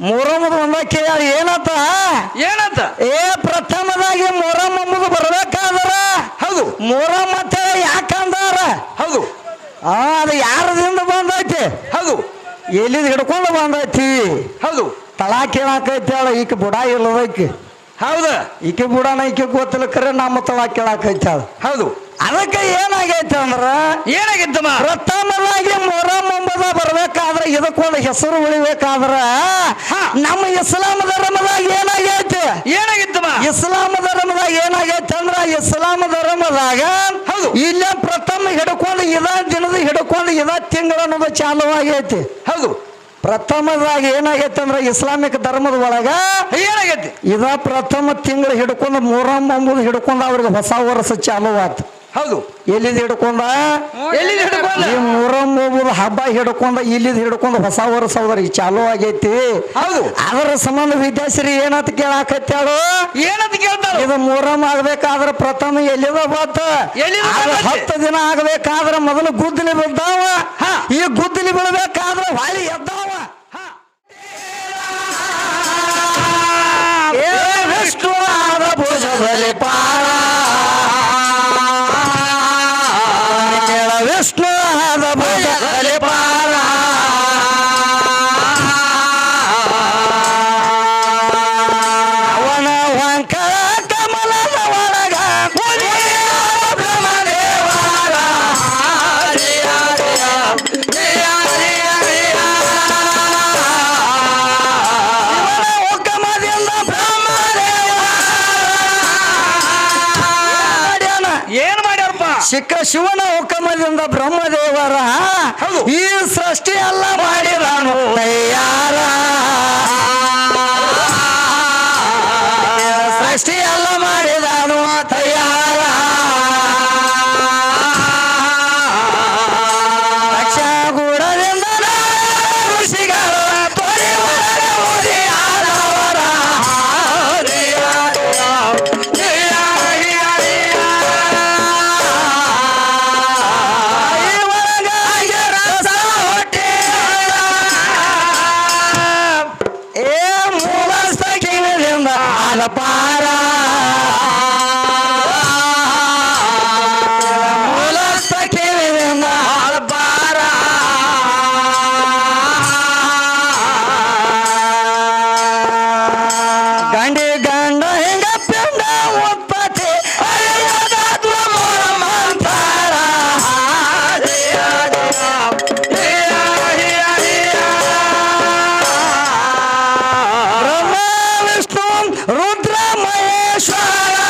ಮೊರಮ್ಮದ ಒಂದ ಕೇಳಿ ಏನತ್ತ ಏನಂತ? ಏ ಪ್ರಥಮದಾಗಿ ಎಂಬುದು ಬರ್ಬೇಕಾದ್ರ? ಹೌದು. ಮೊರಮ್ ಅಂತ ಯಾಕಂದಾರ ಹೌದು. ಆ ಅದು ಯಾರದಿಂದ ಬಂದೈತಿ? ಹೌದು. ಎಲ್ಲಿದ್ ಹಿಡ್ಕೊಂಡು ಬಂದೈತಿ? ಹೌದು. ತಳ ಕೇಳಾಕೈತಿ ಅಳ ಈಕೆ ಬುಡ ಇಲ್ಲದೈತಿ ಹೌದು. ಈಕೆ ಬುಡನ ಈಕೆ ಗೊತ್ತಿಲ್ಲ ಕರೆ ನಮ್ಮ ತಳ ಕೇಳಾಕೈತಿ ಅಳ ಹೌದು. ಅದಕ್ಕೆ ಏನಾಗೈತಿ ಅಂದ್ರ ಏನಾಗಿತ್ತಮ್ಮ? ಪ್ರಥಮವಾಗಿ ಮೊರಮ್ ಎಂಬುದ ಬರ್ಬೇಕಾದ್ರ ಇದಕ್ಕೊಂದು ಹೆಸರು ಉಳಿಬೇಕಾದ್ರ ಹಾ. ನಮ್ಮ ಇಸ್ಲಾಂ ಧರ್ಮದಾಗ ಏನಾಗೈತಿ? ಏನಾಗಿತ್ತಮ್ಮ? ಇಸ್ಲಾಂ ಧರ್ಮದಾಗ ಏನಾಗೈತಿ ಅಂದ್ರ ಇಸ್ಲಾಂ ಧರ್ಮದಾಗ ಹೌದು. ಇಲ್ಲೇ ಪ್ರಥಮ ಹಿಡ್ಕೊಂಡು ಇದ ದಿನದ ಹಿಡ್ಕೊಂಡು ಇದ ತಿಂಗಳ ಅನ್ನೋದು ಚಾಲು ಆಗೈತಿ ಹೌದು. ಪ್ರಥಮದಾಗ ಏನಾಗೈತಿ ಅಂದ್ರ ಇಸ್ಲಾಮಿಕ್ ಧರ್ಮದ ಒಳಗ ಏನಾಗೈತಿ? ಇದ ಪ್ರಥಮ ತಿಂಗಳು ಹಿಡ್ಕೊಂಡು ಮೊರಮ್ ಎಂಬುದು ಹಿಡ್ಕೊಂಡು ಅವ್ರಿಗೆ ಹೊಸ ವರ್ಷ ಚಾಲು ಆತು ಹೌದು. ಎಲ್ಲಿದ್ ಹಿಡ್ಕೊಂಡ? ಎಲ್ಲಿ ಹಿಡ್ಕೊಂಡ? ಈ ಮೂರು ಹಬ್ಬ ಹಿಡ್ಕೊಂಡ ಇಲ್ಲಿದ್ ಹಿಡ್ಕೊಂಡು ಹೊಸ ವರ್ಷ ಅವ್ರಿಗೆ ಚಾಲು ಆಗೈತಿ. ಹೌದು. ಅದರ ಸಂಬಂಧ ವಿದ್ಯಾಶ್ರೀ ಏನಂತ ಕೇಳಾಕತ್ಯಾಳು ಏನಂತ ಕೇಳ್ತಾರ ಇದು ಮೊಹರಂ ಆಗ್ಬೇಕಾದ್ರ ಪ್ರಥಮ ಎಲ್ಲಿದ ಬತ್ತ ಎಲ್ಲಿ? ಹತ್ತು ದಿನ ಆಗ್ಬೇಕಾದ್ರ ಮೊದಲು ಗುದ್ದಲಿ ಬಿದ್ದಾವ. ಈ ಗುದ್ದಲಿ ಬೀಳ್ಬೇಕಾದ್ರ ಹೊಳಿ ಎದ್ದಾವ. ಎಷ್ಟು ಆದ ಭುಜದಲ್ಲಿ ಪಾರ ಸಿಕ್ಕ ಶಿವನ ಹುಕಮದಿಂದ ಬ್ರಹ್ಮದೇವರ ಈ ಸೃಷ್ಟಿ ಎಲ್ಲ ಮಾಡಿದಾನು ತಯ್ಯಾರ Shwara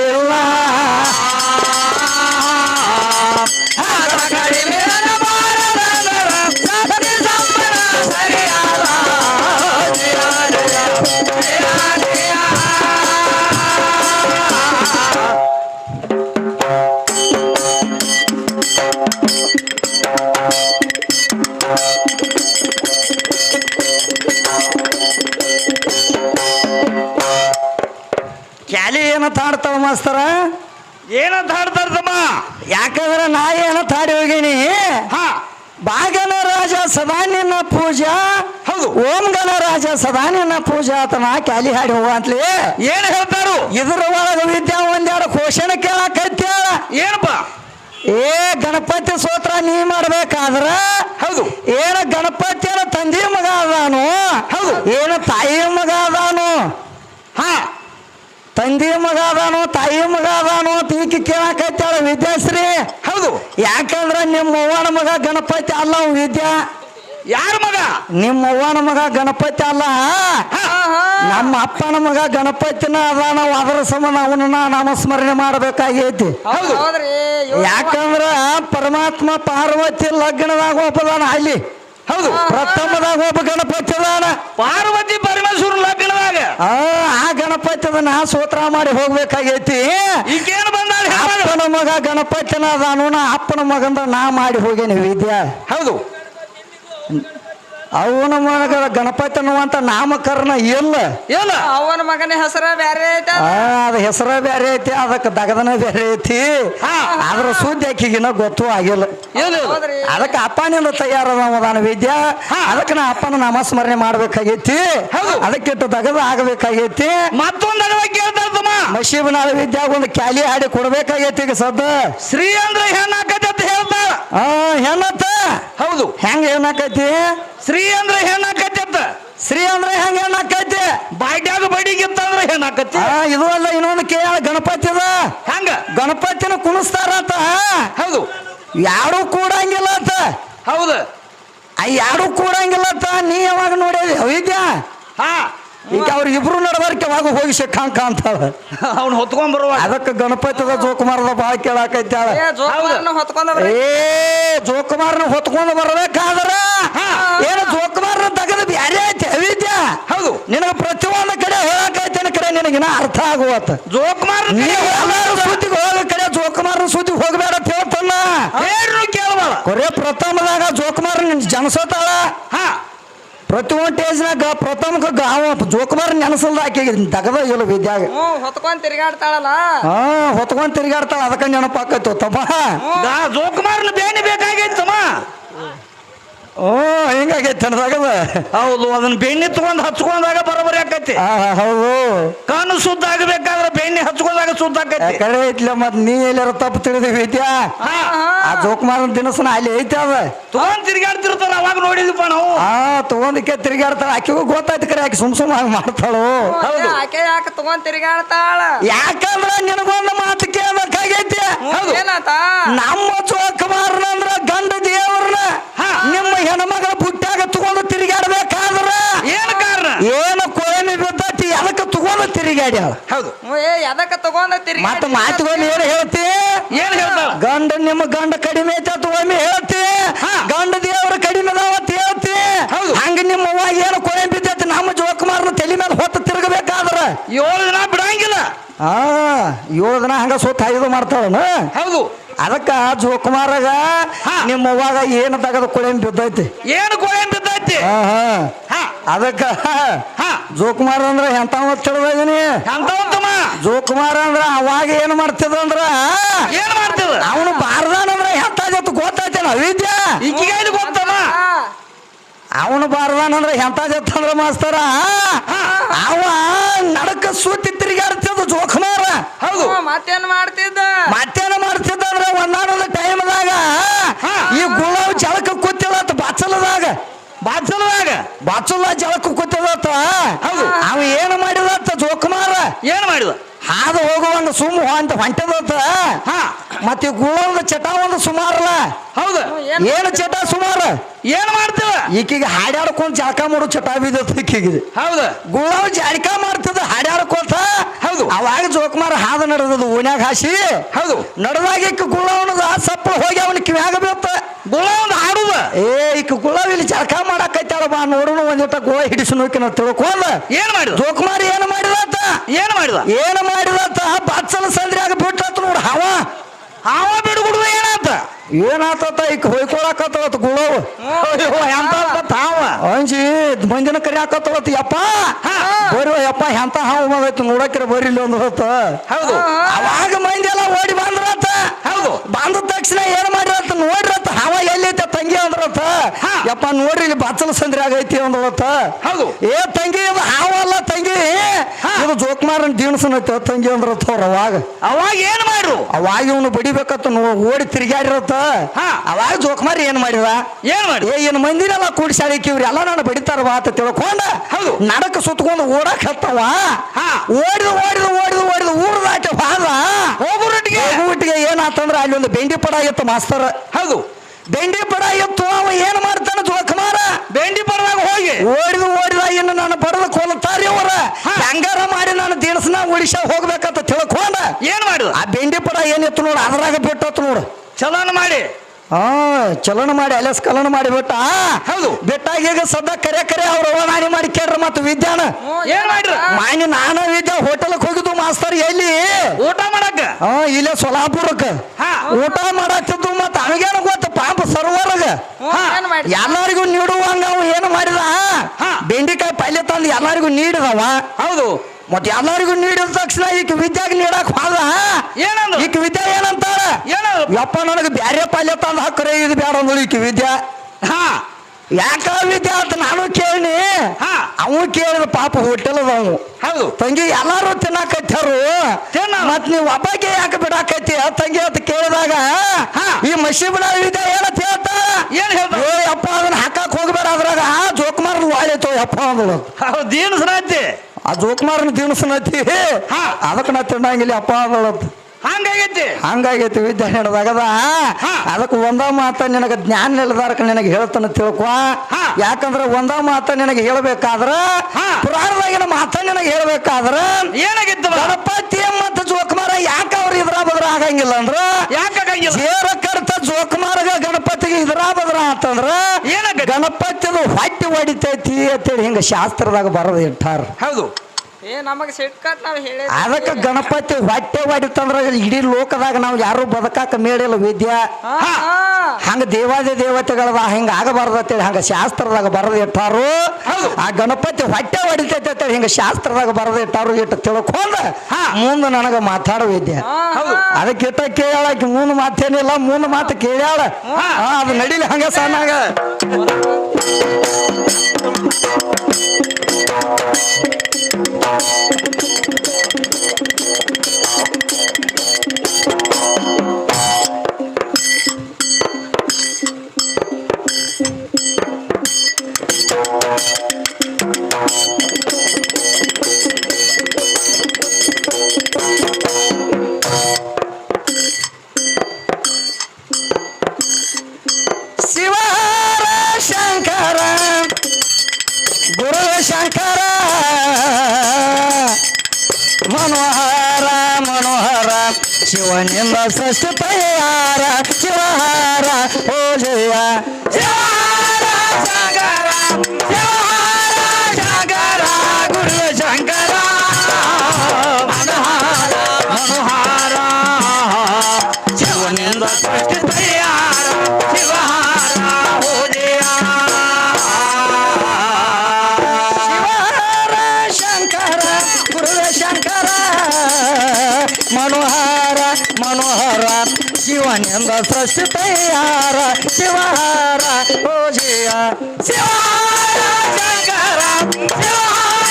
ಯಾಕಂದ್ರೆ ನಾ ತಾಡಿ ಹೋಗಿನಿ. ಹಾ. ಬಾಗನ ರಾಜ ಸದಾನಿನ ನಿನ್ನ ಪೂಜಾ. ಹೌದು. ಓಂ ಗಣರಾಜ ಸದಾ ನಿನ್ನ ಪೂಜಾ ಆತನ ಕ್ಯಾಲಿ ಹಾಡಿ ಹೋಗ ಅಂತಲಿ. ಏನ್ ಹೇಳ್ತಾರು? ಇದ್ರ ಒಳಗ ವಿದ್ಯಾ ಒಂದೆರಡು ಕ್ವಶನ್ ಕೇಳಕತ್ಯಾಳ ಏನಪ್ಪ? ಏ ಗಣಪತಿ ಸೋತ್ರ ನೀ ಮಾಡ್ಬೇಕಾದ್ರ ಹೌದು. ಏನ ಗಣಪತಿಯನ ತಂದೆ ಮಗ ಅದಾನು? ಹೌದು. ಏನ ತಾಯಿ ಮಗ ಅದಾನು? ಹಾ. ತಂದೆ ಮಗ ಅದಾನು ತಾಯಿ ಮಗ ಅದಾನು ತೀಕಿ ಈಕಿ ಕೇಳಕತ್ತಾಳ ವಿದ್ಯಾಶ್ರೀ. ಹೌದು. ಯಾಕಂದ್ರ ನಿಮ್ಮ ಅವ್ವನ ಮಗ ಗಣಪತಿ ಅಲ್ಲ ಅವ ವಿದ್ಯಾ? ಯಾರ ಮಗ? ನಿಮ್ಮ ಅವ್ವನ ಮಗ ಗಣಪತಿ ಅಲ್ಲ? ನಮ್ಮ ಅಪ್ಪನ ಮಗ ಗಣಪತಿನ ಅದಾನ ಅದರ ಸಂಬಂಧ ಅವನನ್ನ ನಾಮಸ್ಮರಣೆ ಮಾಡಬೇಕಾಗೈತಿ. ಯಾಕಂದ್ರ ಪರಮಾತ್ಮ ಪಾರ್ವತಿ ಲಗ್ನದಾಗ ಒಬ್ಬದಾನ ಅಲ್ಲಿ. ಹೌದು ಪ್ರಥಮದಾಗ ಒಬ್ಬ ಗಣಪತಿ ಅದಾನ ಪಾರ್ವತಿ ಪರಮೇಶ್ವರ ಲಗ್ನದಾಗ ಆ ಆ ಗಣಪತಿ ಸೂತ್ರ ಮಾಡಿ ಹೋಗ್ಬೇಕಾಗೈತಿ. ಈಗೇನು ಬಂದಾಳ? ಅಪ್ಪನ ಮಗ ಗಣಪತಿನ ಅದಾನು ನಾ ಅಪ್ಪನ ಮಗಂದ ನಾ ಮಾಡಿ ಹೋಗೇನಿ ವಿದ್ಯಾ. ಹೌದು. ಅವನ ಮಗ ಗಣಪತಿ ಅನ್ನುವಂತ ನಾಮಕರಣ ಇಲ್ಲ. ಇಲ್ಲ. ಅವನ ಮಗನ ಹೆಸರ ಬ್ಯಾರೆ ಐತಿ ಆ ಅದ ಹೆಸರ ಬೇರೆ ಐತಿ ಅದಕ್ಕೆ ದಗದನ ಬೇರೆ ಐತಿ. ಅದ್ರ ಸುದ್ದಿ ಆಕಿಗಿನ ಗೊತ್ತೂ ಆಗಿಲ್ಲ. ಇಲ್ಲ ಹೌದ್ರಿ. ಅದಕ್ಕೆ ಅಪ್ಪನಿಂದ ತಯಾರದ ವಿದ್ಯಾ. ಹಾ. ಅದಕ್ಕೆ ನಾ ಅಪ್ಪನ ನಾಮಸ್ಮರಣೆ ಮಾಡ್ಬೇಕಾಗೈತಿ. ಹೌದು. ಅದಕ್ಕಿಟ್ಟು ದಗದ ಆಗಬೇಕಾಗೈತಿ. ಮತ್ತೊಂದು ಅಡವ ಕೇಳ್ತಾರ ತಮ್ಮ ಮಶೀಬನಾಳ ವಿದ್ಯಾಗ ಒಂದು ಕ್ಯಾಲಿ ಹಾಡಿ ಕೊಡ್ಬೇಕಾಗೈತಿ ಈಗ ಸದ್ದ. ಶ್ರೀ ಅಂದ್ರೆ ಹೆಣ್ಣಾಕತಿ ಅಂತ ಹೇಳ್ತಾರ ಆ ಹೌದು. ಹೆಂಗ ಏನಾಕೈತಿ ಶ್ರೀ ಅಂದ್ರೆ ಏನಾಕೈತಿ ಅಂತ ಶ್ರೀ ಅಂದ್ರೆ ಹೆಂಗ ಏನಾಕೈತಿ ಬಾಡ್ಯಾಗ ಬಡಿಗಿತ್ತ ಅಂದ್ರೆ ಏನಾಕತಿ ಆ ಇದು ಅಲ್ಲ ಇನ್ನೊಂದು ಕೇಳ ಗಣಪತಿ ಅದ ಹೆಂಗ? ಗಣಪತಿನ ಕುಣಿಸ್ತಾರಂತ. ಹೌದು. ಯಾರು ಕೂಡಂಗಿಲ್ಲ ಅಂತ ಹೌದು. ಆ ಯಾರು ಕೂಡಂಗಿಲ್ಲ ಅಂತ ನೀ ಯಾವಾಗ ನೋಡಿದ್ಯಾ? ಹಾ. ಈಗ ಅವ್ರ ಇಬ್ರು ನಡಬಾರ್ಕೆ ಯಾವಾಗ ಹೋಗಿ ಸಿಕ್ಕಂಕ ಅಂತ ಅವ್ನು ಹೊತ್ಕೊಂಡ್ ಬರುವ ಅದಕ್ಕೆ ಗಣಪತಿದ ಜೋಕುಮಾರದ ಬಾಳ ಕೇಳಾಕೈತಾಳ. ಏ ಜೋಕುಮಾರನ ಜೋಕುಮಾರನ ಹೊತ್ಕೊಂಡು ಬರ್ಬೇಕಾದ್ರ? ಹಾ. ಏನು ಜೋಕುಮಾರನ ತಗದ ಬ್ಯಾರೆ ಐತಿ ಅವಿದ್ಯ? ಹೌದು. ನಿನಗೆ ಪ್ರತಿಯೊಂದು ಕಡೆ ಹೇಳಕೈತೇನ ಕಡೆ ನಿನಗಿನ ಅರ್ಥ ಆಗುವತ್ತ. ಜೋಕುಮಾರ್ ಸುದ್ದಿಗೆ ಹೋಗ ಕಡೆ ಜೋಕುಮಾರನ ಸುದ್ದಿಗೆ ಹೋಗ್ಬೇಡ ಅಂತ ಹೇಳ್ತಾನ ಕೇಳಬಾರ ಕೊರೆ ಪ್ರಥಮದಾಗ ಜೋಕುಮಾರ ಜನಸತಾಳ. ಹಾ. ಪ್ರತಿಯೊಂದು ಟೇಜ್ನಾಗ ಪ್ರಥಮಕ ಗಾವ ಜೋಕುಮಾರ ನೆನಸಲ್ದ ತಗದ ಇಲ್ಲ ವಿದ್ಯಾಗ. ಹೊತ್ಕೊಂಡ್ ತಿರ್ಗಾಡ್ತಾಳಲ್ಲ? ಹಾ ಹೊತ್ಕೊಂಡ್ ತಿರ್ಗಾಡ್ತಾಳ ಅದಕ್ಕ ನೆನಪಾಕತ್ತು ತಮ್ಮ. ಜೋಕುಮಾರ್ನ ಬೇನೆ ಬೇಕಾಗೈತಮ್ಮ ಓ ಹಿಂಗಾಗೈತೆ ನನಗದ ಹೌದು ಅದನ್ನ ಬೆಣ್ಣೆ ತಗೊಂಡ್ ಹಚ್ಕೊಂಡಾಗ ಬರೋಬರಿ ಆಕೈತಿ. ಆ ಹೌದು. ಕಣ್ಣು ಸುದ್ದ ಆಗಬೇಕಾದ್ರೆ ಬೆಣ್ಣೆ ಹಚ್ಕೊಂಡಾಗ ಸುದ್ದ ಆಕೈತಿ. ಕಡೆ ಐತ್ಲ ಮತ್ ನೀ ಎಲ್ಲಾರ ತಪ್ಪು ತಿಳಿದಿವಿ ಐತ್ಯಾ? ಹಾ. ಆ ಜೋಕುಮಾರನ ದಿನಸನ ಅಲ್ಲಿ ಐತೆ ಅದ. ತಗೊಂಡ್ ತಿರ್ಗಾಡ್ತಿರ್ತಾರ ಅವಾಗ ನೋಡಿದ್ವಿ ನಾವು. ಆ ತಗೊಂದಕ್ಕೆ ತಿರ್ಗಾಡ್ತಾಳ ಆಕಿಗೂ ಗೊತ್ತಾಯ್ತು ಕರೆ ಆಕಿ ಸುಮ್ ಸುಮ್ ಹಂಗ ಮಾಡ್ತಾಳು. ಹೌದು. ಆಕೆ ಯಾಕೆ ತಗೊಂಡ್ ತಿರ್ಗಾಡ್ತಾಳ ಯಾಕಂದ್ರ ನಿನಗೊಂದು ಮಾತು ಕೇಳಬೇಕಾಗೈತಿ. ಹೌದು. ಏನಾತ? ನಮ್ಮ ಜೋಕುಮಾರನ ಅಂದ್ರ ಗಂಡ ದೇವ್ರನ್ನ ಹಾ. ನಿಮ್ಮ ಹೆಣ್ಮಗಳ ಬುಟ್ಟ್ಯಾಗ ತಗೊಂಡು ತಿರುಗಾಡ್ಬೇಕಾದ್ರ ಏನ್ ಕಾರಣ ಏನು ಕೊಳಮಿ ಬಿದ್ದತಿ ಅದಕ್ಕೆ ತಗೊಂಡು ತಿರುಗಾಡ್ಯಾಳ ಹೌದು. ಏ ಎದಕ್ಕ ತಗೊಂಡ ತಿರ್ಗಾಡಿ ಮತ್ತ ಮಾತುಗಳು ಏನು ಹೇಳ್ತಿ? ಏನ್ ಹೇಳ್ತಾಳ? ಗಂಡ ನಿಮ್ಮ ಗಂಡ ಕಡಿಮೆ ಐತೆ ಅಂತ ಒಮ್ಮೆ ಹೇಳ್ತಿ? ಹಾ. ಗಂಡ ದೇವ್ರ ಕಡಿಮೆ ಅದಾವ ಅಂತ ಹೇಳ್ತಿ? ಹೌದು. ಹಂಗ ನಿಮ್ಮ ಅವ್ವ ಏನು ಕೊನೆ ಬಿದ್ದೈತಿ? ನಮ್ಮ ಜೋಕುಮಾರನ ತಲೆ ಮೇಲೆ ಹೊತ್ತು ತಿರುಗಬೇಕಾದ್ರ? ಏಳು ದಿನ ಬಿಡಂಗಿಲ್ಲ ಆ ಏಳು ದಿನ ಹಂಗ ಸುತ್ತ ಐದು ಮಾಡ್ತಾವನ ಹೌದು. ಅದಕ್ಕ ಜೋಕುಮಾರಾಗ ಹಾ. ನಿಮ್ಮ ಅವ್ವಾಗ ಏನು ತಗದ ಕೊಳೆನ್ ಬಿದ್ದೈತಿ? ಏನು ಕೊಳೆನ್ ಬಿದ್ದೈತಿ? ಹಾ ಹಾ. ಅದಕ್ಕ ಹಾ. ಜೋಕುಮಾರ್ ಅಂದ್ರೆ ಎಂತ ತಿಳಿದೀನಿ ಜೋಕುಮಾರ ಜೋಕುಮಾರ್ ಅಂದ್ರ ಅವಾಗ ಏನ್ ಮಾಡ್ತಿದ್ರ ಅಂದ್ರ ಏನ್ ಮಾಡ್ತದ ಅವನು ಬಾರ್ದಾನ ಅಂದ್ರೆ ಎಂತ ಜೊತೆ ಗೊತ್ತಾಯ್ತೇನ ಅವಿದ್ಯಾ? ಗೊತ್ತಮ್ಮ? ಅವನು ಬಾರ್ದಾನ ಅಂದ್ರೆ ಎಂತ ಜೊತೆ ಅಂದ್ರೆ ಮಾಸ್ತರ? ಅವ ನಡಕ ಸುತ್ತಿ ತಿರುಗಾಡ್ತಿದ್ದ ಜೋಖಮಾರ ಹೌದು. ಮತ್ತೇನು ಮಾಡ್ತಿದ್ದ? ಮತ್ತೇನ ಮಾಡ್ತಿದ್ದ ಅಂದ್ರೆ ಒಂದಾಡೋದ ಟೈಮ್ದಾಗ ಹಾ. ಈ ಗುಲಾಬ್ ಜಳಕ ಕೂತಿಲ್ಲ ಬಾಚಲದಾಗ. ಬಾಚಲದಾಗ? ಬಾಚಲ ಜಳಕ ಕೂತಿಲ್ಲ ಹೌದು. ಅವ ಏನು ಮಾಡಿದ ಜೋಖಮಾರ ಏನ್ ಮಾಡಿದ? ಹಾದು ಹೋಗುವಂಗ ಸುಮ್ಮ ಅಂತ ಹೊಂಟದತ್ತ? ಹಾ. ಮತ್ತೆ ಗುಳದ ಚಟ ಒಂದು ಸುಮಾರಲ್ಲ? ಹೌದು. ಏನ್ ಚಟ ಸುಮಾರು? ಏನ್ ಮಾಡ್ತೇವೆ? ಈಕಿಗೆ ಹಾಡ್ಯಾಡ್ಕೊಂಡ್ ಜಾಕ ಮಾಡು ಚಟ ಬಿದ್ದತ್ತ ಈಕಿಗೆ. ಹೌದು. ಗುಳವ್ ಜಾಡಿಕ ಮಾಡ್ತದ ಹಾಡ್ಯಾಡ್ಕೋತ ಹೌದು. ಅವಾಗ ಜೋಕುಮಾರ ಹಾದ ನಡೆದದು ಓನ್ಯಾಗ ಹಾಸಿ? ಹೌದು. ನಡೆದಾಗ ಈಕ ಗುಳವನದ ಸಪ್ಪ ಹೋಗಿ ಅವನ ಕಿವ್ಯಾಗ ಬೀಳ್ತ. ಗುಳ ಒಂದು ಹಾಡುದ? ಏ ಈಕ ಗುಳವ್ ಇಲ್ಲಿ ಜಳಕ ಮಾಡಾಕೈತಾಳ ಬಾ ನೋಡೋಣ ಒಂದಿಟ ಹಿಡಿಸಿ ಹಿಡಿಸು ನೋಕಿನ ತಿಳ್ಕೊಂಡ ಏನ್ ಮಾಡಿದ? ಜೋಕುಮಾರಿ ಏನು ಮಾಡಿದತ್ತ ಏನ್ ಮಾಡಿದ? ಏನು ಮಾಡಿದತ್ತ ಸಂದ್ರಿ ಆಗ ಬಿಟ್ಟ ನೋಡು ಹಾವ. ಹಾವ ಬಿಡುಗುಡುವ ಏನಾತ? ಏನಾತ ಈಗ ಹೊಯ್ಕೊಳಕತ್ತ ಗುಳವ್? ಎಂತ ತಾವ? ಅಂಜಿ ಮಂದಿನ ಕರಿಯಾಕತ್ತವತ್ ಯಪ್ಪ! ಬರ್ರಿ ಯಪ್ಪ ಎಂತ ಹಾವು ಬಂದೈತಿ ನೋಡಕ್ಕಿರ ಇಲ್ಲಿ ಒಂದು ಹೊತ್ತು ಹೌದು. ಅವಾಗ ಮಂದಿ ಎಲ್ಲ ಓಡಿ ಬಂದ್ರತ್ತ. ಹೌದು. ಬಂದ ತಕ್ಷಣ ಏನ್ ಮಾಡಿರತ್ತ ನೋಡಿರತ್ತ ಹಾವ ಎಲ್ಲೈತೆ ತಂಗಿ ಅಂದ್ರತ. ಯಪ್ಪ ನೋಡ್ರಿ ಇಲ್ಲಿ ಬಚ್ಚಲ ಸಂದ್ರಿ ಆಗೈತಿ ಅಂದ್ರತ್ತ. ಹೌದು. ಏ ತಂಗಿ ಇದು ಹಾವಲ್ಲ ತಂಗಿ. ಹಾ. ಇದು ಜೋಕ್ಮಾರನ್ ದೀಣಸನೈತೆ ತಂಗಿ ಅಂದ್ರತ್ತ ಅವ್ರ ಅವಾಗ. ಅವಾಗ ಏನ್ ಮಾಡ್ರು? ಅವಾಗ ಇವನು ಬಡಿಬೇಕತ್ತ ಓಡಿ ತಿರ್ಗಾಡಿರತ್ತ ಹಾ. ಅವಾಗ ಜೋಕ್ಮಾರಿ ಏನ್ ಮಾಡಿದ? ಏನ್ ಮಾಡಿ ಏ ಏನ್ ಮಂದಿನೆಲ್ಲ ಕೂಡಿಸಾಡಿಕ್ ಇವ್ರು ಎಲ್ಲ ನಾನು ಬಡಿತಾರ ಅಂತ ತಿಳ್ಕೊಂಡ ಹೌದು. ನಡಕ ಸುತ್ಕೊಂಡು ಓಡಕ್ ಹತ್ತವ. ಹಾ. ಓಡಿದು ಓಡಿದು ಓಡಿದು ಓಡಿದು ಊರ್ ದಾಟ ಬಾದ ಒಬ್ಬರೊಟ್ಟಿಗೆ ಒಟ್ಟಿಗೆ. ಏನಾತಂದ್ರ ಅಲ್ಲಿ ಒಂದು ಬೆಂಡಿ ಪಡ ಇತ್ತು ಮಾಸ್ತರ್. ಹೌದು. ಬೆಂಡಿ ಪಡ ಇತ್ತು ಅವ ಏನ್ ಮಾಡ್ತಾನ ಜೋಕುಮಾರ? ಬೆಂಡಿ ಪಡದಾಗ ಹೋಗಿ. ಓಡಿದು ಓಡಿದ ಇನ್ನು ನಾನು ಬಡದ ಕೊಲ್ತಾರಿ ಅವರ. ಹೆಂಗಾರ ಮಾಡಿ ನಾನು ದಿನಸನ ಒಡಿಶಾ ಹೋಗ್ಬೇಕಂತ ತಿಳ್ಕೊಂಡ. ಏನ್ ಮಾಡಿದ? ಆ ಬೆಂಡಿ ಪಡ ಏನಿತ್ತು ನೋಡು ಅದ್ರಾಗ ಬಿಟ್ಟತ್ತು ನೋಡು. ಚಲನ ಮಾಡಿ. ಹಾ ಚಲನ ಮಾಡಿ ಅಲೆ ಸ್ಕಲನ ಮಾಡಿ ಬಿಟ್ಟ. ಹೌದು. ಬಿಟ್ಟಾಗ ಈಗ ಸದ್ದ ಕರೆ ಕರೆ ಅವ್ರ ನಾನಿ ಮಾಡಿ ಕೇಳ್ರ ಮತ್ತು ವಿದ್ಯಾನ. ಏನ್ ಮಾಡ್ರ ಮಾನಿ ನಾನ ವಿದ್ಯಾ ಹೋಟೆಲ್ಗೆ ಹೋಗಿದ್ದು ಮಾಸ್ತರ್ ಎಲ್ಲಿ? ಊಟ ಮಾಡಕ್ ಹಾ ಇಲ್ಲೇ ಸೊಲಾಪುರಕ್ಕೆ. ಹಾ. ಊಟ ಮಾಡತ್ತಿದ್ದು ಮತ್ತ ಅವಗೇನ ಗೊತ್ತ? ಪಾಪ ಸರ್ವರ್ಗ. ಎಲ್ಲರಿಗೂ ನೀಡುವಂಗ ಅವ ಏನು ಮಾಡಿದ? ಹಾ. ಬೆಂಡಿಕಾಯಿ ಪಲ್ಯ ತಂದು ಎಲ್ಲರಿಗೂ ನೀಡಿದವ. ಹೌದು. ಮತ್ ಎಲ್ಲರಿಗೂ ನೀಡಿದ ತಕ್ಷಣ ಈಗ ವಿದ್ಯಾಗ ನೀಡಕ್ ಹೋದ ಏನಂದ್ರು? ಈಗ ವಿದ್ಯಾ ಏನಂತಾರ? ಏನಂದ್ರು? ಯಪ್ಪ ನನಗೆ ಬ್ಯಾರೆ ಪಲ್ಯ ತಂದು ಹಾಕ್ರೆ ಇದು ಬೇಡ ಅಂದ್ರು ಈಕಿ ವಿದ್ಯಾ. ಹಾ. ಯಾಕ ವಿದ್ಯಾ ಅಂತ ನಾನು ಕೇಳಿ ಹಾ. ಅವು ಕೇಳಿದ ಪಾಪ ಹೋಟೆಲ್ ಅದಾವು ಹೌದು. ತಂಗಿ ಎಲ್ಲಾರು ತಿನ್ನಕತ್ತಾರು. ಮತ್ ನೀವು ಒಬ್ಬಗೆ ಯಾಕೆ ಬಿಡಾಕತ್ತಿ ತಂಗಿ ಅಂತ ಕೇಳಿದಾಗ ಹಾ. ಈ ಬಿಡ ವಿದ್ಯಾ ಏನಂತ ಹೇಳ್ತಾ? ಏನ್ ಹೇಳ್ತಾರೆ ಅಪ್ಪ ಅದನ್ನ ಹಾಕಕ್ ಹೋಗ್ಬೇಡ ಅದ್ರಾಗ ಜೋಕ್ ಜೋಕುಮಾರ್ ವಾಳಿತು ಅಪ್ಪ ಅಂದಳು. ಹೌದು ದೀನಸನಾಯ್ತಿ. ಆ ಜೋಕುಮಾರನ ದಿನಸನತಿ ಹಾ. ಅದಕ್ಕೆ ನಾ ತಿನ್ನಂಗಿಲ್ಲ ಅಪ್ಪ ಅಂದಳು ಹಂಗಾಗೈತಿ ಹಂಗಾಗೈತಿ ವಿದ್ಯೆ ಹಿಡ್ದಾಗದ. ಅದಕ್ಕೆ ಒಂದ ಮಾತ ನಿನಗೆ ಜ್ಞಾನ ನಿಲ್ದಾರಕ ನಿನಗೆ ಹೇಳ್ತಾನ ತಿಳ್ಕೊ ಹಾ. ಯಾಕಂದ್ರೆ ಒಂದ ಮಾತ ನಿನಗೆ ಹೇಳ್ಬೇಕಾದ್ರ. ಪುರಾಣದಾಗಿನ ಮಾತ ನಿನಗೆ ಹೇಳ್ಬೇಕಾದ್ರ ಏನಾಗಿತ್ತು ಗಣಪತಿ ಮತ್ತು ಜೋಕುಮಾರ ಯಾಕ ಅವ್ರ ಇದ್ರ ಬದ್ರ ಆಗಂಗಿಲ್ಲ ಅಂದ್ರ ಯಾಕಾಗಂಗಿಲ್ಲ ಜೇರ ಗಣಪತಿಗೆ ಇದ್ರ ಬದ್ರ ಅಂತಂದ್ರ ಏನಾಗ ಗಣಪತಿದು ಹೊಟ್ಟಿ ಹೊಡಿತೈತಿ ಅಂತೇಳಿ ಹಿಂಗ ಶಾಸ್ತ್ರದಾಗ ಬರದ್ ಇಟ್ಟಾರ. ಹೌದು. ಏ ನಮಗ್ ಸಿಟ್ಕಟ್ ನಾವ್ ಹೇಳಿ ಅದಕ್ಕೆ ಗಣಪತಿ ಹೊಟ್ಟೆ ಹೊಡಿತಂದ್ರ ಇಡೀ ಲೋಕದಾಗ ನಾವು ಯಾರು ಬದುಕಾಕ ಮೇಡಿಲ್ಲ ವಿದ್ಯಾ. ಹಂಗ ದೇವಾದಿ ದೇವತೆಗಳದ ಹಿಂಗ ಆಗಬಾರ್ದು ಅಂತೇಳಿ ಹಂಗ ಶಾಸ್ತ್ರದಾಗ ಬರೆದಿಟ್ಟಾರು. ಆ ಗಣಪತಿ ಹೊಟ್ಟೆ ಹೊಡಿತೈತೆ ಅಂತೇಳಿ ಹಿಂಗ ಶಾಸ್ತ್ರದಾಗ ಬರೆದಿಟ್ಟಾರು ಇಟ್ಟು ತಿಳ್ಕೊಂಡ ಹಾ. ಮುಂದೆ ನನಗ ಮಾತಾಡೋ ವಿದ್ಯೆ. ಅದಕ್ಕೆ ಇಟ್ಟ ಕೇಳಾಕಿ ಮೂನ್ ಮಾತೇನಿಲ್ಲ ಮೂನ್ ಮಾತು ಕೇಳ್ಯಾಳ. ಅದು ನಡೀಲಿ ಹಂಗ ಸಣ್ಣಾಗ. ಶಿವನಿಂದ ಸೃಷ್ಟಿ ತಯಾರ ಶಿವಹಾರ ಓ ಜಯ ಶಿವಹಾರ ಶಂಕರ ಶಿವಹಾರ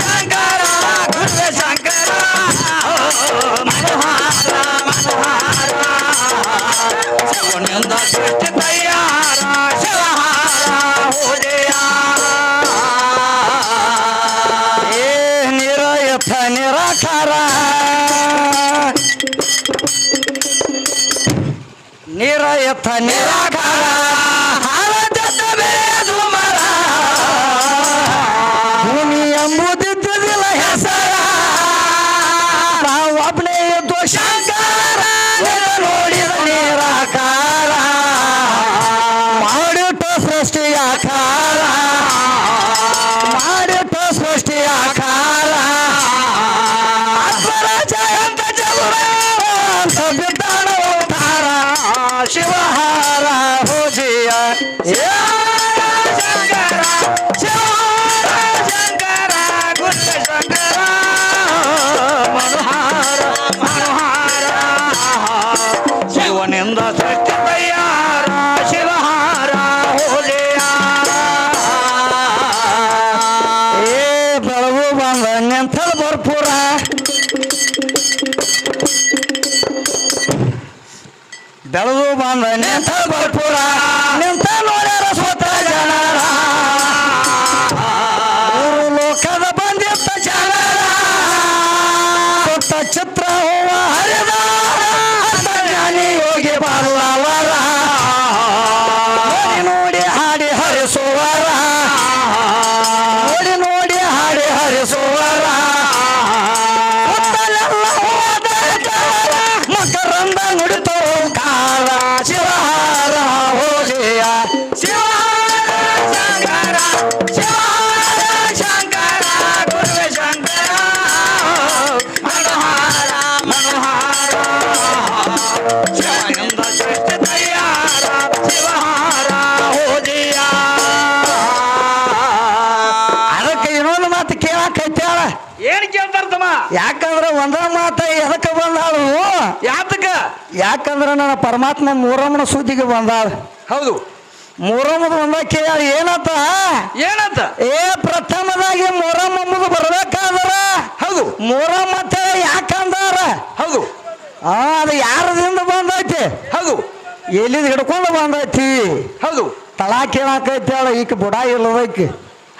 ಶಂಕರ ಗುರುವೆ ಶಂಕರ ಮನೋಹರ ಮನೋಹರ ಶಿವನಿಂದ ಸೃಷ್ಟಿ ತಯಾರ ಶಿವಹಾರ ಓ ಜಯ ಏ ನಿರಯಥ ನಿರಾಕಾರ ನಿರಯಥ यथा निराकार ಬೆಳೆದು ಬಂದ ನಿಂತ ಭರ್ಪೂರ ಯಾತಕ? ಯಾಕಂದ್ರೆ ನನ್ನ ಪರಮಾತ್ಮ ಮೂರಮ್ಮನ ಸುದ್ದಿಗೆ ಬಂದಾಳ. ಹೌದು. ಮೂರಮ್ಮದ ಬಂದ ಕೇಳ ಏನತ್ತ ಏನಂತ? ಏ ಪ್ರಥಮದಾಗಿ ಮೂರಮ್ಮದ ಬರ್ಬೇಕಾದ್ರ? ಹೌದು. ಮೂರಮ್ಮ ಅಂತ ಯಾಕಂದಾರ? ಹೌದು. ಆ ಅದು ಯಾರದಿಂದ ಬಂದೈತಿ? ಹೌದು. ಎಲ್ಲಿದ್ ಹಿಡ್ಕೊಂಡು ಬಂದೈತಿ? ಹೌದು. ತಳ ಕೇಳಾಕೈತಾಳ ಈಕ ಬುಡ ಇಲ್ಲದೈಕಿ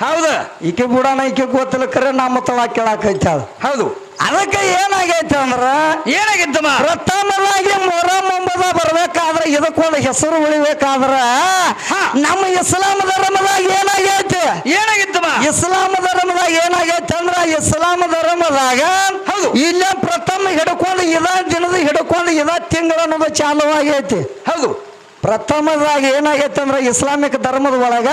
ಹೌದ. ಈಕೆ ಬುಡನ ಈಕೆ ಗೊತ್ತಿಲ್ಲ ಕರೆ ನಮ್ಮ ತಳ ಕೇಳಾಕೈತಾಳ ಹೌದು. ಅದಕ್ಕೆ ಏನಾಗೈತೆ ಅಂದ್ರ ಏನಾಗಿತ್ತಮ್ಮ? ಪ್ರಥಮವಾಗಿ ಮೊರಮ್ ಎಂಬುದ ಬರ್ಬೇಕಾದ್ರೆ ಇದಕ್ಕೊಂದು ಹೆಸರು ಉಳಿಬೇಕಾದ್ರ ಹಾ. ನಮ್ಮ ಇಸ್ಲಾಂ ಧರ್ಮದಾಗ ಏನಾಗೈತೆ? ಏನಾಗಿತ್ತಮ್ಮ? ಇಸ್ಲಾಂ ಧರ್ಮದಾಗ ಏನಾಗೈತೆ ಅಂದ್ರ ಇಸ್ಲಾಂ ಧರ್ಮದಾಗ ಹೌದು. ಇಲ್ಲೇ ಪ್ರಥಮ ಹಿಡ್ಕೊಂಡು ಇದ ದಿನದ ಹಿಡ್ಕೊಂಡು ಇದ ತಿಂಗಳ ಅನ್ನೋದು ಚಾಲು ಆಗೈತಿ. ಹೌದು. ಪ್ರಥಮದಾಗ ಏನಾಗೈತೆ ಅಂದ್ರ ಇಸ್ಲಾಮಿಕ್ ಧರ್ಮದ ಒಳಗ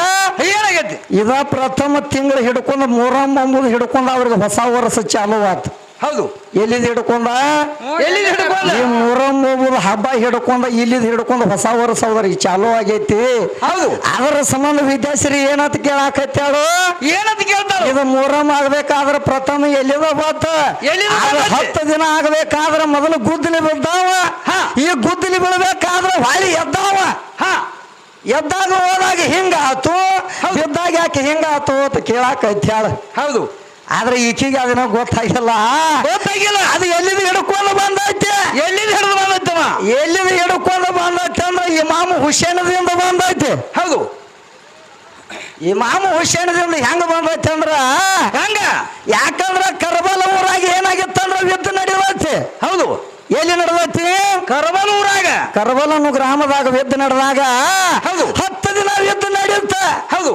ಏನಾಗೈತಿ? ಇದ ಪ್ರಥಮ ತಿಂಗಳು ಹಿಡ್ಕೊಂಡು ಮೊರಮ್ ಎಂಬುದು ಹಿಡ್ಕೊಂಡು ಅವ್ರಿಗೆ ಹೊಸ ವರ್ಷ ಚಾಲು ಆತು ಹೌದು. ಎಲ್ಲಿದ್ ಹಿಡ್ಕೊಂಡ? ಎಲ್ಲಿ ಹಿಡ್ಕೊಂಡ? ಈ ಎಂಬುದು ಹಬ್ಬ ಹಿಡ್ಕೊಂಡ ಇಲ್ಲಿದ್ ಹಿಡ್ಕೊಂಡ ಹೊಸ ವರ್ಷ ಹೋದ್ರಿ ಚಾಲು ಆಗೈತಿ. ಹೌದು. ಅದರ ಸಂಬಂಧ ವಿದ್ಯಾಶ್ರೀ ಏನಂತ ಕೇಳಾಕತ್ತಾಳು ಏನಂತ ಕೇಳ್ತಾರ ಇದು ಮೊಹರಂ ಆಗ್ಬೇಕಾದ್ರ ಪ್ರಥಮ ಎಲ್ಲಿದ ಬತ್ತ ಎಲ್ಲಿದ? ಹತ್ತು ದಿನ ಆಗ್ಬೇಕಾದ್ರೆ ಮೊದಲು ಗುದ್ದಲಿ ಬಿದ್ದಾವ. ಹಾ. ಈ ಗುದ್ದಲಿ ಬೀಳ್ಬೇಕಾದ್ರ ಹೊಳಿ ಎದ್ದಾವ. ಹಾ. ಎದ್ದಾಗ ಹೋದಾಗ ಹಿಂಗಾತು ಬಿದ್ದಾಗ ಯಾಕೆ ಹಿಂಗಾತು ಅಂತ ಕೇಳಾಕತ್ಯಾಳ ಹೌದು. ಆದ್ರೆ ಈಕಿಗೆ ಅದನ್ನ ಗೊತ್ತಾಗಿಲ್ಲ. ಗೊತ್ತಾಗಿಲ್ಲ. ಅದು ಎಲ್ಲಿದ ಹಿಡ್ಕೊಂಡು ಬಂದೈತೆ? ಎಲ್ಲಿಂದ ಹಿಡಿದು ಬಂದೈತೆ ಎಲ್ಲಿದ ಹಿಡ್ಕೊಂಡು ಬಂದೈತೆ ಅಂದ್ರೆ ಇಮಾಮ ಹುಸೇನದಿಂದ ಬಂದೈತೆ. ಹೌದು. ಇಮಾಮ ಹುಸೇನದಿಂದ ಹೆಂಗ ಬಂದೈತೆ ಅಂದ್ರ ಹಂಗ? ಯಾಕಂದ್ರ ಕರ್ಬಲ ಊರಾಗ ಏನಾಗಿತ್ತಂದ್ರ ಯುದ್ಧ ನಡೆದೈತಿ. ಹೌದು. ಎಲ್ಲಿ ನಡೆದೈತಿ? ಕರ್ಬಲೂರಾಗ ಕರ್ಬಲನು ಗ್ರಾಮದಾಗ ಯುದ್ಧ ನಡೆದಾಗ ಹೌದು. ಹತ್ತು ದಿನ ಯುದ್ಧ ನಡೆಯುತ್ತ. ಹೌದು.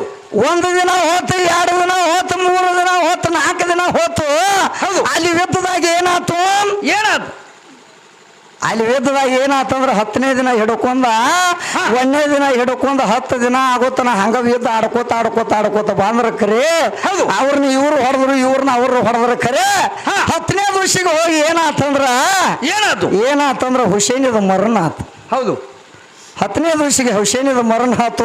ಒಂದು ದಿನ ಹೋತು ಎರಡು ದಿನ ಹೋತು ಮೂರು ದಿನ ಹೋತು ನಾಲ್ಕು ದಿನ ಹೋತು ಹೌದು. ಅಲ್ಲಿ ಯುದ್ಧದಾಗ ಏನಾತು? ಏನಾದ? ಅಲ್ಲಿ ಯುದ್ಧದಾಗ ಏನಾತಂದ್ರೆ ಹತ್ತನೇ ದಿನ ಹಿಡ್ಕೊಂಡ ಒಂದನೇ ದಿನ ಹಿಡ್ಕೊಂಡ ಹತ್ತು ದಿನ ಆಗೋತನ ಹಂಗ ಯುದ್ಧ ಆಡ್ಕೋತ ಆಡ್ಕೋತ ಆಡ್ಕೋತ ಬಂದ್ರ ಕರೆ ಹೌದು. ಅವ್ರನ್ನ ಇವ್ರು ಹೊಡೆದ್ರು ಇವ್ರನ್ನ ಅವ್ರು ಹೊಡೆದ್ರ ಕರೆ. ಹತ್ತನೇ ದಿವಸಿಗೆ ಹೋಗಿ ಏನಾತಂದ್ರ ಏನಾತು ಏನಾತಂದ್ರ ಇದು ಮರಣ ಆತು ಹೌದು ಹತ್ತನೇ ದಿವಸಿಗೆ ಹುಸೇನಿದ ಮರಣ ಆತು.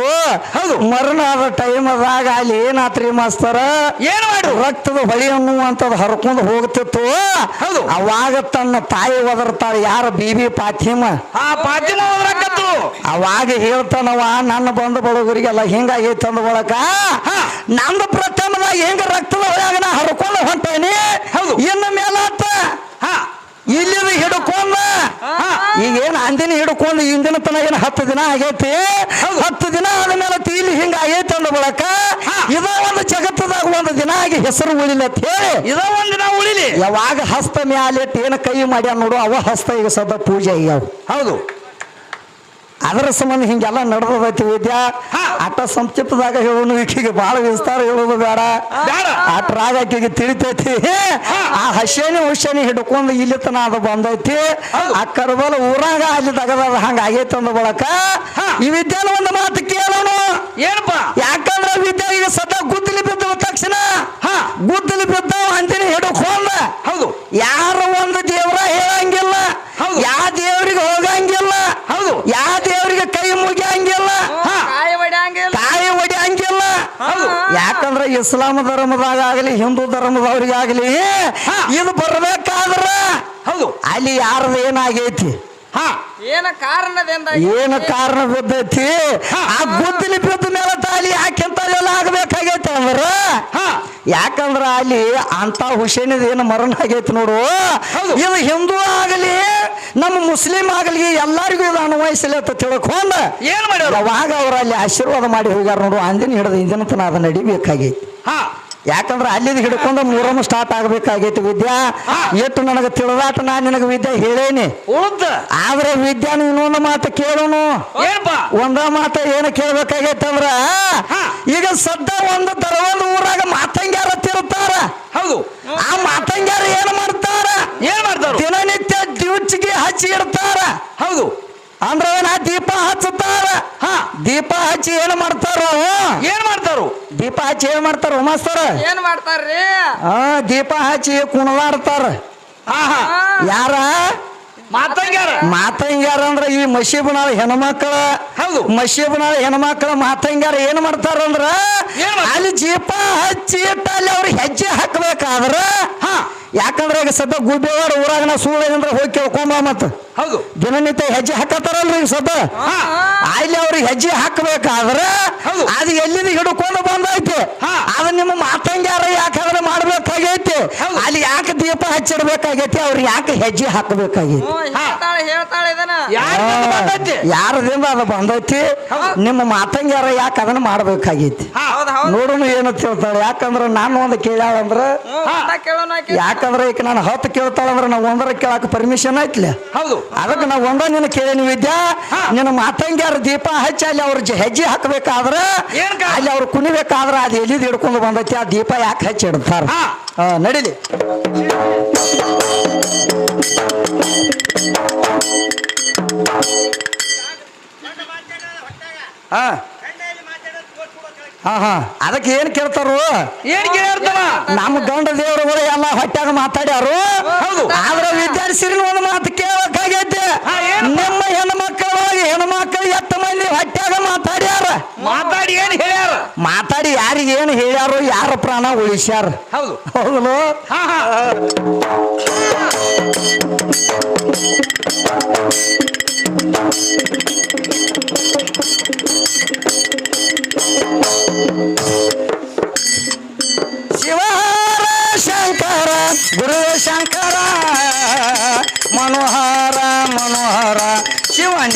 ಹೌದು. ಮರಣ ಆದ ಟೈಮ್ ಅದಾಗ ಅಲ್ಲಿ ಏನಾತ್ರಿ ಮಾಸ್ತರ? ಏನ್ ಮಾಡು? ರಕ್ತದ ಹೊಳಿ ಅನ್ನುವಂಥದ್ದು ಹರ್ಕೊಂಡು ಹೋಗ್ತಿತ್ತು. ಹೌದು. ಅವಾಗ ತನ್ನ ತಾಯಿ ಒದರ್ತಾರೆ ಯಾರ ಬೀಬಿ ಪಾತಿಮ? ಆ ಪಾತಿಮ ಅವಾಗ ಹೇಳ್ತಾನವ ನನ್ನ ಬಂದ ಬಡಗರಿಗೆಲ್ಲ ಹಿಂಗಾಗೈತೆ ಅಂದ ಬಳಕ ಹಾ. ನಂದು ಪ್ರಥಮದಾಗ ಹೆಂಗ ರಕ್ತದ ಹೊಳ್ಯಾಗ ನಾ ಹರ್ಕೊಂಡು ಹೊಂಟೇನಿ. ಹೌದು. ಇನ್ನು ಮೇಲಾತ. ಹಾ. ಇಲ್ಲಿದ ಹಿಡ್ಕೊಂಡ. ಈಗ ಏನ್ ಅಂದಿನ ಹಿಡ್ಕೊಂಡು ಇಂದಿನ ತನ ಏನ್ ಹತ್ತು ದಿನ ಆಗೈತಿ. ಹತ್ತು ದಿನ ಆದ್ಮೇಲೆ ಇಲ್ಲಿ ಹಿಂಗ ಆಗೈತಿ ಅಂದ ಬಳಕ. ಇದ ಒಂದು ಜಗತ್ತದಾಗ ಒಂದು ದಿನ ಆಗಿ ಹೆಸರು ಉಳಿಲಿ ಅಂತ ಹೇಳಿ ಇದ ಒಂದ್ ದಿನ ಉಳಿಲಿ ಯಾವಾಗ ಹಸ್ತ ಮ್ಯಾಲೆ ಏನು ಕೈ ಮಾಡ್ಯಾನ ನೋಡು ಅವ ಹಸ್ತ ಈಗ ಸದ ಪೂಜೆ ಆಗ್ಯಾವ ಹೌದು ಅದರ ಸಂಬಂಧ ಹಿಂಗೆಲ್ಲ ನಡೆದೈತಿ ವಿದ್ಯಾ. ಆಟ ಸಂಕ್ಷಿಪ್ತದಾಗ ಹೇಳೋನು ಈಕೆಗೆ ಬಹಳ ವಿಸ್ತಾರ ಹೇಳೋದು ಬೇಡ. ಆಟ ರಾಗ ಆಕೆಗೆ ತಿಳಿತೈತಿ. ಆ ಹಸೇನಿ ಹುಸೇನಿ ಹಿಡ್ಕೊಂಡು ಇಲ್ಲಿ ತನ ಅದು ಬಂದೈತಿ. ಆ ಕರ್ಬಲ ಊರಾಗ ಅಲ್ಲಿ ತಗದ ಹಂಗ ಆಗೈತಿ ಅಂದ ಬಳಕ ಈ ವಿದ್ಯಾನ ಒಂದು ಮಾತು ಕೇಳೋನು ಏನಪ್ಪ? ಯಾಕಂದ್ರೆ ವಿದ್ಯಾ ಈಗ ಸದಾ ಗುದ್ದಲಿ ಬಿದ್ದ ತಕ್ಷಣ. ಹಾ. ಗುದ್ದಲಿ ಬಿದ್ದ ಅಂತೀನಿ ಹಿಡ್ಕೊಂಡ. ಹೌದು. ಯಾರ ಒಂದು ದೇವ್ರ ಹೇಳಂಗಿಲ್ಲ ಹೌದು. ಯಾ ದೇವ್ರಿಗೆ ಹೋಗಂಗಿಲ್ಲ ಹೌದು. ಯಾ ದೇವ್ರಿಗೆ ಕೈ ಮುಗಿಯಂಗಿಲ್ಲ ಹಾ. ಕಾಯಿ ಹೊಡ್ಯಾಂಗಿಲ್ಲ ತಾಯಿ ಹೊಡಿಯಂಗಿಲ್ಲ ಹೌದು. ಯಾಕಂದ್ರೆ ಇಸ್ಲಾಂ ಧರ್ಮದಾಗ ಆಗಲಿ ಹಿಂದೂ ಧರ್ಮದವ್ರಿಗಾಗಲಿ ಇದು ಬರ್ಬೇಕಾದ್ರ ಹೌದು. ಅಲ್ಲಿ ಯಾರ್ದು ಏನಾಗೈತಿ? ಏನ ಕಾರಣದಿಂದ ಏನು ಕಾರಣ ಬಿದ್ದೈತಿ ಆ ಗುದ್ದಲಿ ಬಿದ್ದ ಮೇಲೆ ತಾಲಿ ಯಾಕೆಂತಲ್ಲ ಆಗ್ಬೇಕಾಗೈತೆ ಅಂದ್ರ? ಹಾ. ಯಾಕಂದ್ರ ಅಲ್ಲಿ ಅಂತ ಹುಸೇನಿದ ಏನು ಮರಣ ಆಗೈತಿ ನೋಡು. ಇದು ಹಿಂದೂ ಆಗಲಿ ನಮ್ಮ ಮುಸ್ಲಿಂ ಆಗಲಿ ಎಲ್ಲರಿಗೂ ಇದು ಅನ್ವಯಿಸಲಿ ಅಂತ ತಿಳ್ಕೊಂಡ ಏನ್ ಮಾಡ್ಯಾರ ಅವಾಗ ಅವ್ರ ಅಲ್ಲಿ ಆಶೀರ್ವಾದ ಮಾಡಿ ಹೋಗ್ಯಾರ ನೋಡು. ಅಂದಿನ ಹಿಡಿದು ಇಂದಿನ ತನ ಅದು ನಡಿಬೇಕಾಗೈತಿ. ಹಾ. ಯಾಕಂದ್ರೆ ಅಲ್ಲಿಂದ ಹಿಡ್ಕೊಂಡು ಮೂರನ್ನು ಸ್ಟಾರ್ಟ್ ಆಗ್ಬೇಕಾಗೈತಿ ವಿದ್ಯಾ. ಎಷ್ಟು ನನಗೆ ತಿಳಿದಾಟ ನಾನು ನಿನಗೆ ವಿದ್ಯೆ ಹೇಳೇನಿ. ಆದ್ರೆ ವಿದ್ಯಾನ ಇನ್ನೊಂದು ಮಾತು ಕೇಳೋನು. ಒಂದ ಮಾತು ಏನು ಕೇಳ್ಬೇಕಾಗೈತೆ ಅಂದ್ರ ಹಾ. ಈಗ ಸದ್ದ ಒಂದು ದರವೊಂದು ಊರಾಗ ಮಾತಂಗ್ಯಾರ ತಿರುತ್ತಾರ ಹೌದು. ಆ ಮಾತಂಗ್ಯಾರ ಏನ್ ಮಾಡ್ತಾರ? ಏನ್ ಮಾಡ್ತಾರ? ದಿನನಿತ್ಯ ಡ್ಯೂಚ್ಗೆ ಹಚ್ಚಿ ಇಡ್ತಾರ. ಹೌದು. ಅಂದ್ರ ದೀಪ ಹಚ್ಚುತ್ತಾರ? ಹ ದೀಪ ಹಚ್ಚಿ ಏನ್ ಮಾಡ್ತಾರೋ? ಏನ್ ಮಾಡ್ತಾರು? ದೀಪ ಹಚ್ಚಿ ಏನ್ ಮಾಡ್ತಾರ ಮಾಸ್ತರ? ಏನ್ ಮಾಡ್ತಾರ್ರಿ? ಆ ದೀಪ ಹಚ್ಚಿ ಕುಣಲಾಡ್ತಾರ ಹಾ ಯಾರ? ಮಾತಂಗ್ಯಾರ. ಮಾತಂಗ್ಯಾರ ಅಂದ್ರ ಈ ಮಸೀಬನಾಳ ಹೆಣ್ಮಕ್ಳ. ಹೌದು. ಮಸಿ ಹೆಣ್ಮಕ್ಳ ಮಾತಂಗ್ಯಾರ ಏನ್ ಮಾಡ್ತಾರಂದ್ರ? ಅಲ್ಲಿ ಜೀಪ ಹಚ್ಚಿ ಇಟ್ಟ ಅಲ್ಲಿ ಅವ್ರ ಹೆಜ್ಜೆ ಹಾಕ್ಬೇಕಾದ್ರ ಹಾ. ಯಾಕಂದ್ರ ಈಗ ಸದ್ಯ ಗುಬ್ಬೇವಾಡ ಊರಾಗ ನಾ ಸುಳ್ಳು ಅಂದ್ರೆ ಹೋಗಿ ಕೇಳ್ಕೊಂಬ ಮತ್ತ ಹೌದು. ದಿನನಿತ್ಯ ಹೆಜ್ಜೆ ಹಾಕತ್ತಾರಲ್ರಿ ಈಗ ಸದ್ಯ. ಅಲ್ಲಿ ಅವ್ರಿಗೆ ಹೆಜ್ಜೆ ಹಾಕಬೇಕಾದ್ರೆ ಹೌದು. ಅದು ಎಲ್ಲಿಂದ ಹಿಡ್ಕೊಂಡು ಬಂದೈತಿ. ಹಾ. ಅದು ನಿಮ್ಮ ಮಾತಂಗ್ಯಾರ ಯಾಕಂದ್ರೆ ಮಾಡ್ಬೇಕಾಗೈತಿ. ಅಲ್ಲಿ ಯಾಕೆ ದೀಪ ಹಚ್ಚಿಡ್ಬೇಕಾಗೈತಿ ಅವ್ರು ಯಾಕೆ ಹೆಜ್ಜೆ ಹಾಕಬೇಕಾಗೈತಿ. ಹ್ಞೂ, ಹೇಳ್ತಾಳೆ ಹೇಳ್ತಾಳೆ ಇದನ್ನ. ಯಾರ ಬಂದೈತಿ? ಯಾರದಿಂದ ಅದು ಬಂದೈತಿ ನಿಮ್ಮ ಮಾತಂಗ್ಯಾರ ಯಾಕೆ ಅದನ್ನ ಮಾಡ್ಬೇಕಾಗೈತಿ. ಹಾ. ಹೌದ್ ಹೌದ್. ನೋಡೋಣ ಏನಂತ ಹೇಳ್ತಾಳೆ. ಯಾಕಂದ್ರೆ ನಾನು ಒಂದು ಕೇಳ್ಯಾಳಂದ್ರ ಯಾಕ ಊಟ ಕೇಳೋಣ ಆಕಿ. ಯಾಕಂದ್ರ ಈಗ ನಾನು ಹತ್ತು ಕೇಳ್ತಾಳಂದ್ರೆ ನಾವು ಒಂದರ ಕೇಳಕ್ ಪರ್ಮಿಷನ್ ಐತ್ಲೆ. ಹೌದು. ಅದಕ್ಕೆ ನಾವು ಒಂದ ನಿನ್ನ ಕೇಳೀನಿ ವಿದ್ಯಾ. ನಿನ್ನ ಮಾತಂಗ್ಯಾರ ದೀಪ ಹಚ್ಚಿ ಅಲ್ಲಿ ಅವ್ರ ಹೆಜ್ಜೆ ಹಾಕಬೇಕಾದ್ರ? ಅಲ್ಲಿ ಅವ್ರು ಕುಣಿಬೇಕಾದ್ರೆ ಅದು ಎಲ್ಲಿ ಹಿಡ್ಕೊಂಡು ಬಂದೈತಿ ಆ ದೀಪ ಯಾಕೆ ಹಚ್ಚಿ ಇಡ್ತಾರ? ನಡಿಲಿ. ಹಾ. ಹಾ ಹಾ ಅದಕ್ಕೆ ಏನ್ ಕೇಳ್ತಾರು? ಏನ್ ಕೇಳ್ತಾರ? ನಮ್ಮ ಗಂಡ ದೇವರುಗಳು ಎಲ್ಲ ಹೊಟ್ಯಾಗ ಮಾತಾಡ್ಯಾರು. ಹೌದು. ಆದ್ರೆ ವಿದ್ಯಾರ್ಥಿ ಒಂದು ಮಾತು ಕೇಳಬೇಕಾಗೈತೆ ನಮ್ಮ ಹೆಣ್ಮಕ್ಕಳೊಳಗೆ ಹೆಣ್ಮಕ್ಳು ಎತ್ತ ಮಂದಿ ಹೊಟ್ಯಾಗ ಮಾತಾಡ್ಯಾರ? ಮಾತಾಡಿ ಏನ್ ಹೇಳ್ಯಾರ? ಮಾತಾಡಿ ಯಾರಿಗೆ ಏನು ಹೇಳ್ಯಾರು ಯಾರ ಪ್ರಾಣ ಉಳಿಸ್ಯಾರ? ಹೌದು. ಹೌದಲು ಹಾ.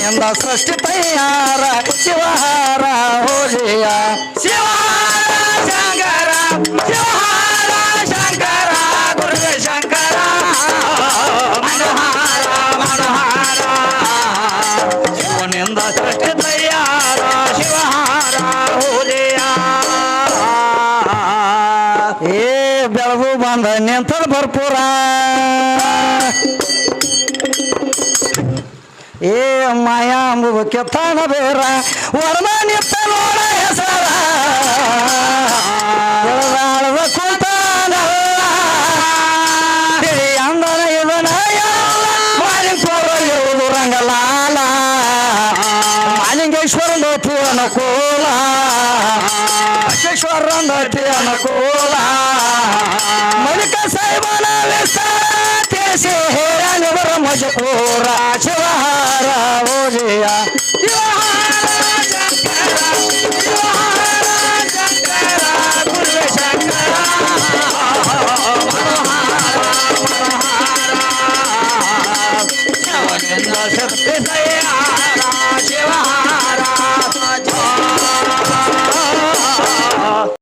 ಶಿವನಿಂದ ಸೃಷ್ಟಿ ತಯಾರ ಶಿವಹಾರ ಹೋಲಿಯ ಶಿವ ಶಂಕರ ಶಿವಹಾರ ಕೆತ್ತಾನ ಬೇರ ವರಮ ನಿತ್ತ ನೋಡ ಹೆಸರ ತಿಳಿ ಅಂದನ ಇದನ ಮಾಲಿಂಗಪುರ ಇರುವುದು ರಂಗಲಾಲ. ಮಾಲಿಂಗೇಶ್ವರ ನೋತಿ ಅನುಕೂಲ. ಬಸವೇಶ್ವರ ನೋತಿ ಅನುಕೂಲ. ಮಲಿಕ ಸಾಹೇಬನ ವಿಸ್ತಾರ ತಿಳಿಸಿ ಮಜಕೂರ ಶಿವಹಾರ